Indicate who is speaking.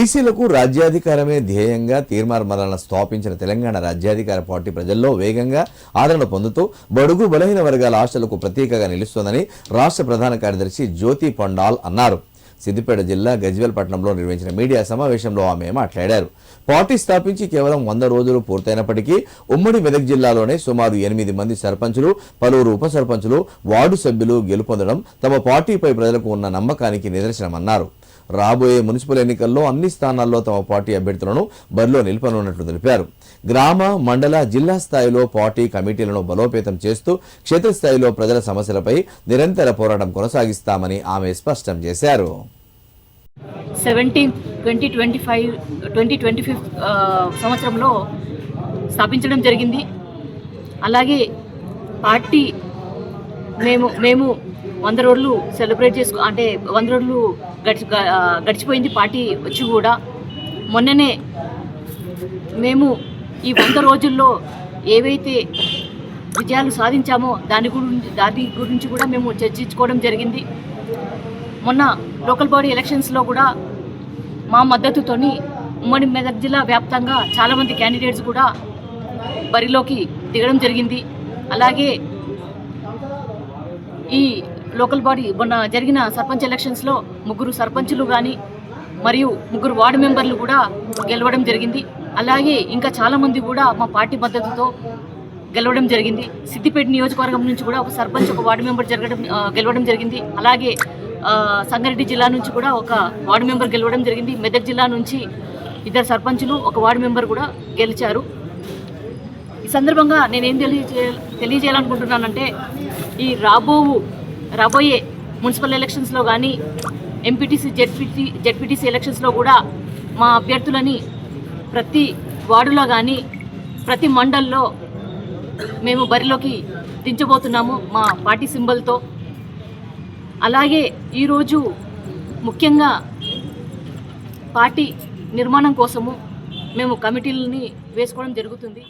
Speaker 1: బీసీలకు రాజ్యాధికారమే ధ్యేయంగా తీర్మార్మలను స్థాపించిన తెలంగాణ రాజ్యాధికార పార్టీ ప్రజల్లో వేగంగా ఆదరణ పొందుతూ బడుగు బలహీన వర్గాల ఆశలకు ప్రతీకగా నిలుస్తోందని రాష్ట్ర ప్రధాన కార్యదర్శి జ్యోతి పండాల్ అన్నారు. సిద్దిపేట జిల్లా గజ్వేల్ పట్టణంలో నిర్వహించిన మీడియా సమావేశంలో ఆమె మాట్లాడారు. పార్టీ స్థాపించి కేవలం వంద రోజులు పూర్తయినప్పటికీ ఉమ్మడి మెదక్ జిల్లాలోనే సుమారు ఎనిమిది మంది సర్పంచులు పలువురు ఉప సర్పంచులు వార్డు సభ్యులు గెలుపొందడం తమ పార్టీపై ప్రజలకు ఉన్న నమ్మకానికి నిదర్శనమన్నారు. రాబోయే మున్సిపల్ ఎన్నికల్లో అన్ని స్థానాల్లో తమ పార్టీ అభ్యర్థులను బరిలో నిలపనున్నట్లు తెలిపారు. గ్రామ మండల జిల్లా స్థాయిలో పార్టీ కమిటీలను బలోపేతం చేస్తూ క్షేత్రస్థాయిలో ప్రజల సమస్యలపై నిరంతర పోరాటం కొనసాగిస్తామని ఆమె స్పష్టం చేశారు.
Speaker 2: Twenty twenty five twenty twenty fifth సంవత్సరంలో స్థాపించడం జరిగింది. అలాగే పార్టీ మేము మేము వంద రోజులు సెలబ్రేట్ చేసుకో అంటే వంద రోజులు గడిచి గడిచిపోయింది పార్టీ వచ్చి కూడా. మొన్ననే మేము ఈ వంద రోజుల్లో ఏవైతే విజయాలు సాధించామో దాని గురించి దాని గురించి కూడా మేము చర్చించుకోవడం జరిగింది. మొన్న లోకల్ బాడీ ఎలక్షన్స్లో కూడా మా మద్దతుతోని ఉమ్మడి మెదక్ జిల్లా వ్యాప్తంగా చాలామంది క్యాండిడేట్స్ కూడా బరిలోకి దిగడం జరిగింది. అలాగే ఈ లోకల్ బాడీ మొన్న జరిగిన సర్పంచ్ ఎలక్షన్స్లో ముగ్గురు సర్పంచులు కానీ మరియు ముగ్గురు వార్డు మెంబర్లు కూడా గెలవడం జరిగింది. అలాగే ఇంకా చాలామంది కూడా మా పార్టీ మద్దతుతో గెలవడం జరిగింది. సిద్దిపేట నియోజకవర్గం నుంచి కూడా ఒక సర్పంచ్ ఒక వార్డు మెంబర్ జరగడం గెలవడం జరిగింది. అలాగే సంగారెడ్డి జిల్లా నుంచి కూడా ఒక వార్డు మెంబర్ గెలవడం జరిగింది. మెదక్ జిల్లా నుంచి ఇద్దరు సర్పంచులు ఒక వార్డు మెంబర్ కూడా గెలిచారు. ఈ సందర్భంగా నేనేం తెలియజే తెలియజేయాలనుకుంటున్నానంటే ఈ రాబో రాబోయే మున్సిపల్ ఎలక్షన్స్లో కానీ ఎంపీటీసీ జెడ్పీటీ జెడ్పీటీసీ ఎలక్షన్స్లో కూడా మా అభ్యర్థులని ప్రతి వార్డులో కానీ ప్రతి మండల్లో మేము బరిలోకి దించబోతున్నాము మా పార్టీ సింబల్తో. అలాగే ఈరోజు ముఖ్యంగా పార్టీ నిర్మాణం కోసము మేము కమిటీలని వేసుకోవడం జరుగుతుంది.